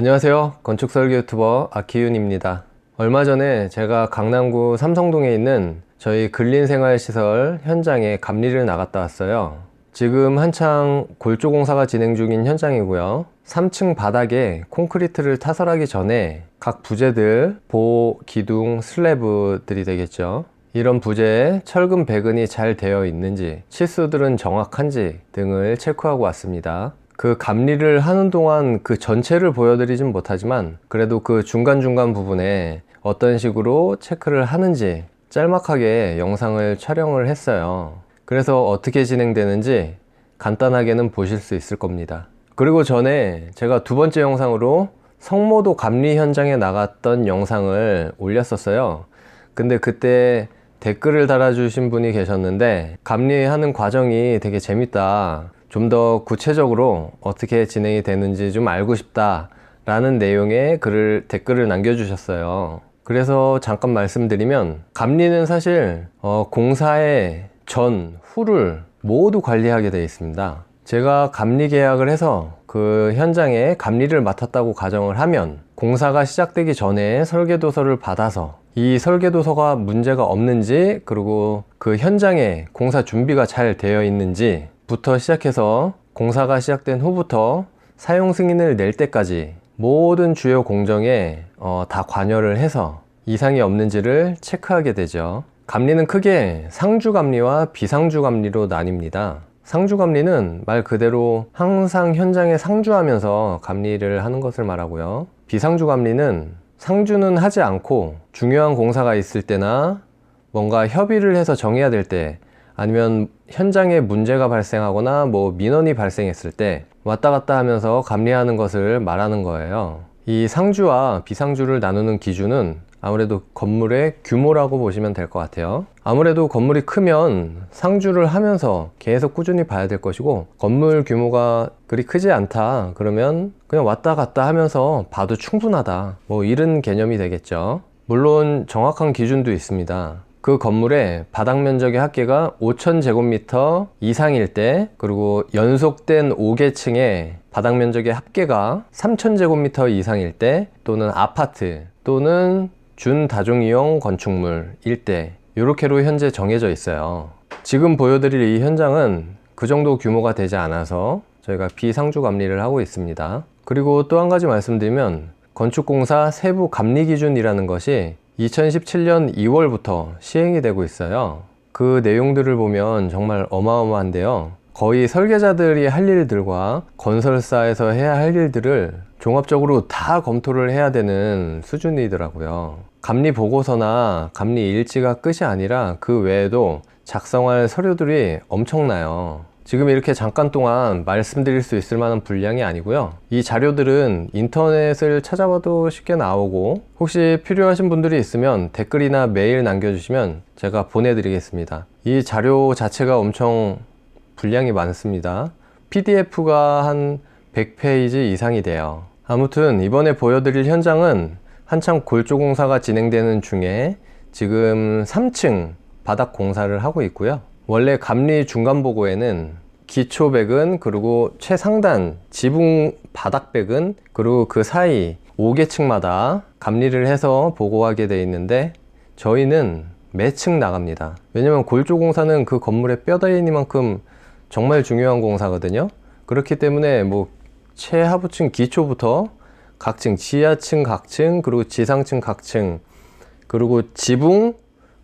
안녕하세요. 건축설계 유튜버 아키윤입니다. 얼마 전에 제가 강남구 삼성동에 있는 저희 근린생활시설 현장에 감리를 나갔다 왔어요. 지금 한창 골조 공사가 진행 중인 현장이고요. 3층 바닥에 콘크리트를 타설하기 전에 각 부재들, 보, 기둥, 슬래브들이 되겠죠. 이런 부재에 철근 배근이 잘 되어 있는지, 치수들은 정확한지 등을 체크하고 왔습니다. 그 감리를 하는 동안 그 전체를 보여드리진 못하지만 그래도 그 중간중간 부분에 어떤 식으로 체크를 하는지 짤막하게 영상을 촬영을 했어요. 그래서 어떻게 진행되는지 간단하게는 보실 수 있을 겁니다. 그리고 전에 제가 두 번째 영상으로 성모도 감리 현장에 나갔던 영상을 올렸었어요. 근데 그때 댓글을 달아주신 분이 계셨는데 감리하는 과정이 되게 재밌다. 좀 더 구체적으로 어떻게 진행이 되는지 좀 알고 싶다. 라는 내용의 글을, 댓글을 남겨주셨어요. 그래서 잠깐 말씀드리면 감리는 사실 어, 공사의 전, 후를 모두 관리하게 되어 있습니다. 제가 감리 계약을 해서 그 현장에 감리를 맡았다고 가정을 하면 공사가 시작되기 전에 설계도서를 받아서 이 설계도서가 문제가 없는지 그리고 그 현장에 공사 준비가 잘 되어 있는지 부터 시작해서 공사가 시작된 후부터 사용 승인을 낼 때까지 모든 주요 공정에 어, 다 관여를 해서 이상이 없는지를 체크하게 되죠. 감리는 크게 상주 감리와 비상주 감리로 나뉩니다. 상주 감리는 말 그대로 항상 현장에 상주하면서 감리를 하는 것을 말하고요. 비상주 감리는 상주는 하지 않고 중요한 공사가 있을 때나 뭔가 협의를 해서 정해야 될 때 아니면 현장에 문제가 발생하거나 뭐 민원이 발생했을 때 왔다 갔다 하면서 감리하는 것을 말하는 거예요. 이 상주와 비상주를 나누는 기준은 아무래도 건물의 규모라고 보시면 될 것 같아요. 아무래도 건물이 크면 상주를 하면서 계속 꾸준히 봐야 될 것이고 건물 규모가 그리 크지 않다 그러면 그냥 왔다 갔다 하면서 봐도 충분하다 뭐 이런 개념이 되겠죠. 물론 정확한 기준도 있습니다. 그 건물의 바닥 면적의 합계가 5,000제곱미터 이상일 때, 그리고 연속된 5계층의 바닥 면적의 합계가 3,000제곱미터 이상일 때, 또는 아파트, 또는 준다중이용 건축물일 때, 이렇게로 현재 정해져 있어요. 지금 보여드릴 이 현장은 그 정도 규모가 되지 않아서 저희가 비상주 감리를 하고 있습니다. 그리고 또 한 가지 말씀드리면, 건축공사 세부 감리 기준이라는 것이 2017년 2월부터 시행이 되고 있어요. 그 내용들을 보면 정말 어마어마한데요. 거의 설계자들이 할 일들과 건설사에서 해야 할 일들을 종합적으로 다 검토를 해야 되는 수준이더라고요. 감리 보고서나 감리 일지가 끝이 아니라 그 외에도 작성할 서류들이 엄청나요. 지금 이렇게 잠깐 동안 말씀드릴 수 있을 만한 분량이 아니고요. 이 자료들은 인터넷을 찾아봐도 쉽게 나오고 혹시 필요하신 분들이 있으면 댓글이나 메일 남겨주시면 제가 보내드리겠습니다. 이 자료 자체가 엄청 분량이 많습니다. PDF가 한 100페이지 이상이 돼요. 아무튼 이번에 보여드릴 현장은 한창 골조 공사가 진행되는 중에 지금 3층 바닥 공사를 하고 있고요. 원래 감리 중간 보고에는 기초백은 그리고 최상단 지붕 바닥백은 그리고 그 사이 5계층마다 감리를 해서 보고하게 돼 있는데 저희는 매층 나갑니다. 왜냐면 골조 공사는 그 건물의 뼈다귀니만큼 정말 중요한 공사거든요. 그렇기 때문에 뭐 최하부층 기초부터 각층 지하층 각층 그리고 지상층 각층 그리고 지붕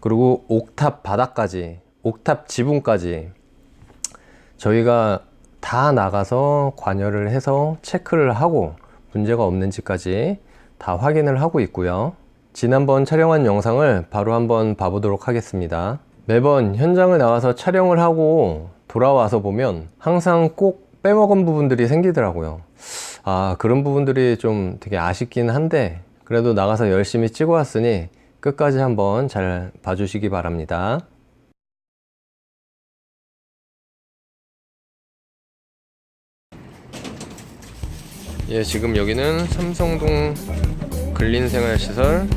그리고 옥탑 바닥까지 옥탑 지붕까지 저희가 다 나가서 관여를 해서 체크를 하고 문제가 없는지까지 다 확인을 하고 있고요. 지난번 촬영한 영상을 바로 한번 봐보도록 하겠습니다. 매번 현장을 나가서 촬영을 하고 돌아와서 보면 항상 꼭 빼먹은 부분들이 생기더라고요. 아, 그런 부분들이 좀 되게 아쉽긴 한데 그래도 나가서 열심히 찍어 왔으니 끝까지 한번 잘 봐주시기 바랍니다. 예, 지금 여기는 삼성동 근린생활시설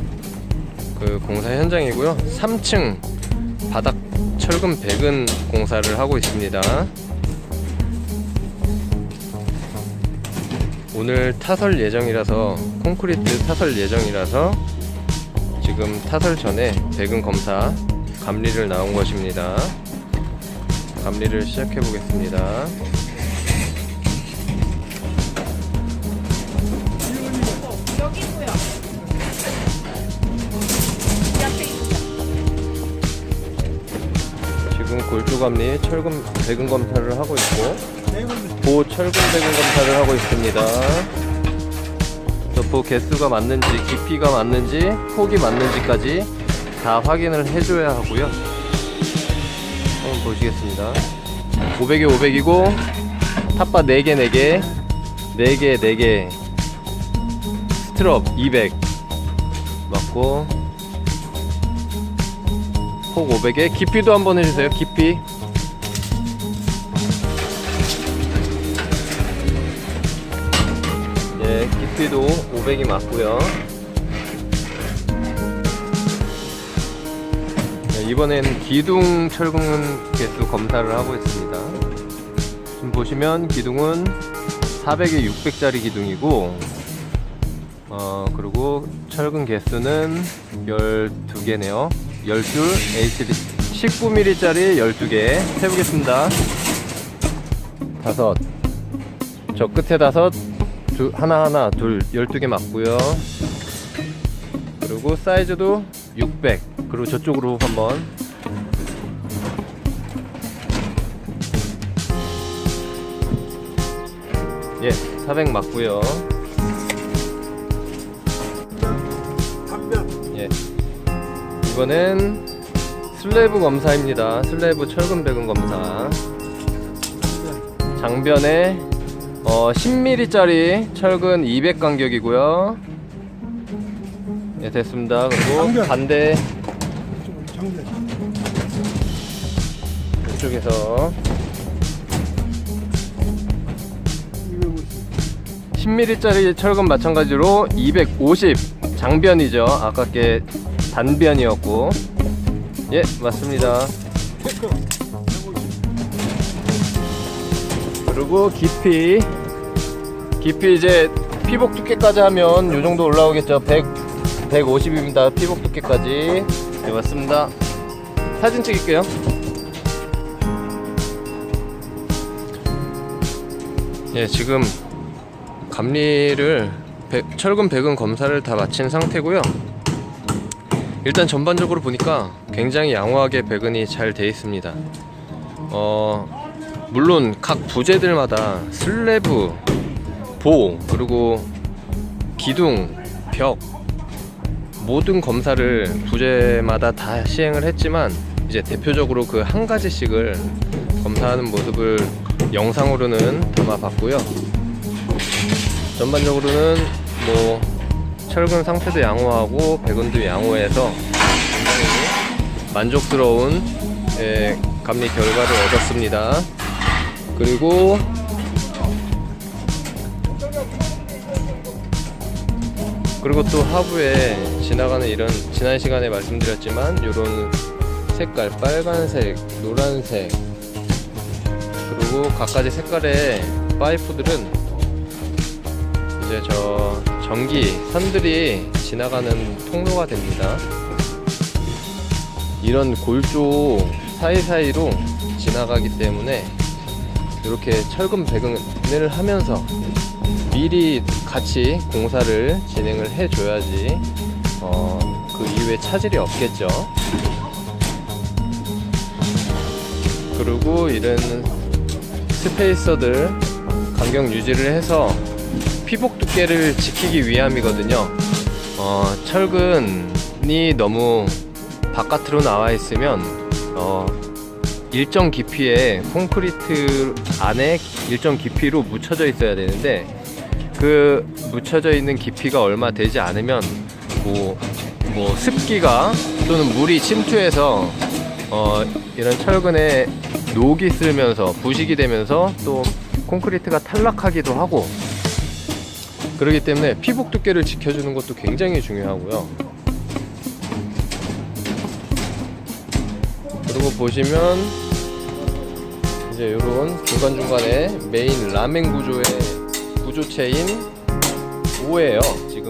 그 공사 현장이고요. 3층 바닥 철근 배근 공사를 하고 있습니다. 오늘 타설 예정이라서 콘크리트 타설 예정이라서 지금 타설 전에 배근 검사 감리를 나온 것입니다. 감리를 시작해 보겠습니다. 골조 감리 철근 배근 검사를 하고 있고 보 철근 배근 검사를 하고 있습니다. 저보 개수가 맞는지 깊이가 맞는지 폭이 맞는지까지 다 확인을 해줘야 하고요. 한번 보시겠습니다. 500에 500이고 탑바 4개 4개 4개 4개 스트럽 200 맞고 폭 500에 깊이도 한번 해주세요 깊이. 예 깊이도 500이 맞고요. 네, 이번엔 기둥 철근 개수 검사를 하고 있습니다. 지금 보시면 기둥은 400에 600짜리 기둥이고 어 그리고 철근 개수는 12개네요 12 HD 19mm짜리 12개 해보겠습니다. 다섯. 저 끝에 다섯 두, 하나하나 둘 12개 맞고요. 그리고 사이즈도 600 그리고 저쪽으로 한번. 예, 400 맞고요. 이거는 슬래브 검사입니다. 슬래브 철근 배근 검사. 장변에 어, 10mm짜리 철근 200 간격이고요. 예, 됐습니다. 그리고 장변. 반대 이쪽에서 250 10mm짜리 철근 마찬가지로 250 장변이죠. 아깝게 단변이었고. 예, 맞습니다. 테크 150 그리고 깊이. 깊이 이제 피복 두께까지 하면 요 정도 올라오겠죠. 100, 150입니다. 피복 두께까지. 네, 맞습니다. 사진 찍을게요. 예, 지금 감리를 배- 철근 배근 검사를 다 마친 상태고요. 일단 전반적으로 보니까 굉장히 양호하게 배근이 잘 돼 있습니다. 어, 물론 각 부재들마다 슬래브, 보, 그리고 기둥, 벽 모든 검사를 부재마다 다 시행을 했지만 이제 대표적으로 그 한 가지씩을 검사하는 모습을 영상으로는 담아봤고요. 전반적으로는 뭐 철근 상태도 양호하고 배근도 양호해서 굉장히 만족스러운 예, 감리 결과를 얻었습니다. 그리고 그리고 또 하부에 지나가는 이런 지난 시간에 말씀드렸지만 이런 색깔 빨간색, 노란색 그리고 각가지 색깔의 파이프들은 이제 저 전기 선들이 지나가는 통로가 됩니다. 이런 골조 사이사이로 지나가기 때문에 이렇게 철근 배근을 하면서 미리 같이 공사를 진행을 해줘야지 어, 그 이후에 차질이 없겠죠. 그리고 이런 스페이서들 간격 유지를 해서 피복 두께를 지키기 위함이거든요. 어, 철근이 너무 바깥으로 나와 있으면 어, 일정 깊이의 콘크리트 안에 일정 깊이로 묻혀져 있어야 되는데 그 묻혀져 있는 깊이가 얼마 되지 않으면 뭐, 뭐 습기가 또는 물이 침투해서 어, 이런 철근에 녹이 쓸면서 부식이 되면서 또 콘크리트가 탈락하기도 하고 그렇기 때문에 피복 두께를 지켜주는 것도 굉장히 중요하고요. 그리고 보시면 이제 이런 중간중간에 메인 라멘 구조의 구조체인 5예요. 지금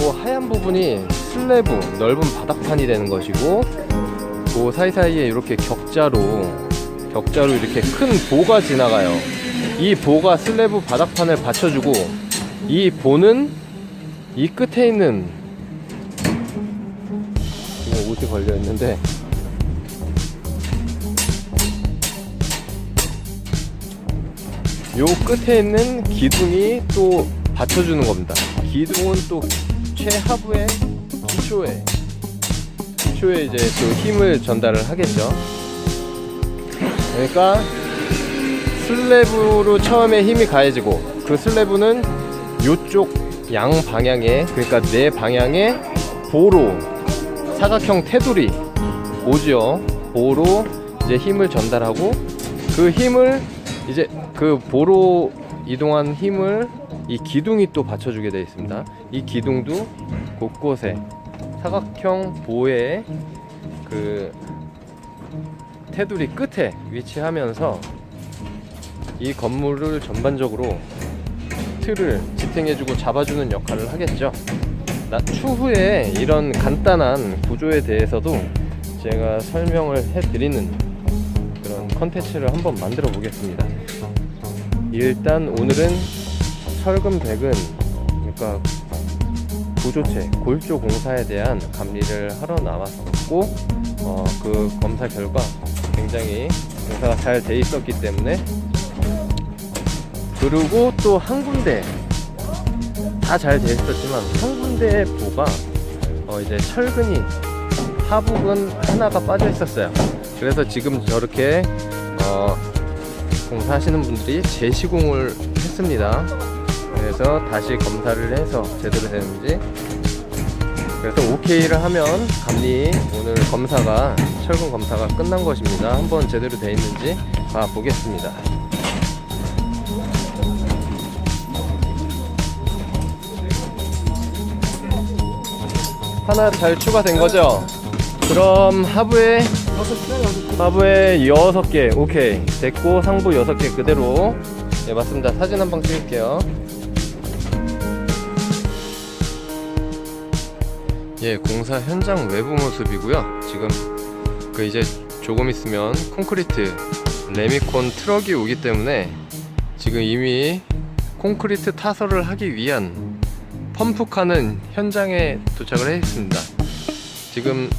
요 하얀 부분이 슬래브 넓은 바닥판이 되는 것이고 그 사이사이에 이렇게 격자로 격자로 이렇게 큰 보가 지나가요. 이 보가 슬래브 바닥판을 받쳐주고 이 보는 이 끝에 있는 지금 옷이 걸려 있는데 요 끝에 있는 기둥이 또 받쳐주는 겁니다. 기둥은 또 최하부의 기초에 기초에 이제 또 힘을 전달을 하겠죠. 그러니까 슬래브로 처음에 힘이 가해지고 그 슬래브는 요쪽 양 방향에 그러니까 내 방향에 보로 사각형 테두리 오지요. 보로 이제 힘을 전달하고 그 힘을 이제 그 보로 이동한 힘을 이 기둥이 또 받쳐주게 되어 있습니다. 이 기둥도 곳곳에 사각형 보의 그 테두리 끝에 위치하면서 이 건물을 전반적으로 틀을 지탱해주고 잡아주는 역할을 하겠죠. 나 추후에 이런 간단한 구조에 대해서도 제가 설명을 해드리는 그런 컨텐츠를 한번 만들어 보겠습니다. 일단 오늘은 철근 백은 그러니까 구조체 골조 공사에 대한 감리를 하러 나왔었고 어, 그 검사 결과 굉장히 공사가 잘 돼 있었기 때문에 그리고 또 한 군데 다 잘 돼 있었지만 한 군데의 보가 어, 이제 철근이 하부근 하나가 빠져 있었어요. 그래서 지금 저렇게 어, 공사하시는 분들이 재시공을 했습니다. 그래서 다시 검사를 해서 제대로 되는지 그래서 OK를 하면 감리 오늘 검사가 철근 검사가 끝난 것입니다. 한번 제대로 돼 있는지 봐 보겠습니다. 하나 잘 추가된 거죠? 그럼 하부에. 하부에 여섯 개 오케이 됐고 상부 여섯 개 그대로 네 맞습니다 사진 한 방 찍을게요 예 공사 현장 외부 모습이고요 지금 그 이제 조금 있으면 콘크리트 레미콘 트럭이 오기 때문에 지금 이미 콘크리트 타설을 하기 위한 펌프카는 현장에 도착을 해 있습니다 지금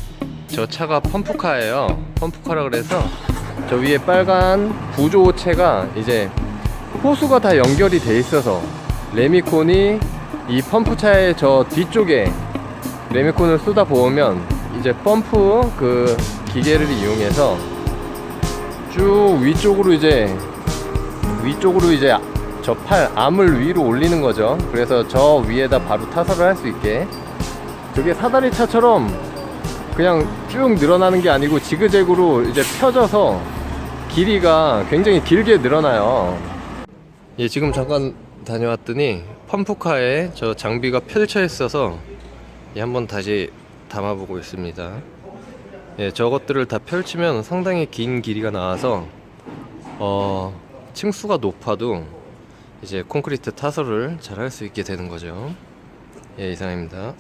저 차가 펌프카예요. 펌프카라 그래서 저 위에 빨간 구조체가 이제 호수가 다 연결이 돼 있어서 레미콘이 이 펌프차의 저 뒤쪽에 레미콘을 쏟아 부으면 이제 펌프 그 기계를 이용해서 쭉 위쪽으로 이제 위쪽으로 이제 저 팔 암을 위로 올리는 거죠. 그래서 저 위에다 바로 타설을 할 수 있게 저게 사다리 차처럼 그냥 쭉 늘어나는 게 아니고 지그재그로 이제 펴져서 길이가 굉장히 길게 늘어나요. 예, 지금 잠깐 다녀왔더니 펌프카에 저 장비가 펼쳐 있어서 예, 한번 다시 담아보고 있습니다. 예, 저것들을 다 펼치면 상당히 긴 길이가 나와서 어, 층수가 높아도 이제 콘크리트 타설을 잘 할 수 있게 되는 거죠. 예, 이상입니다.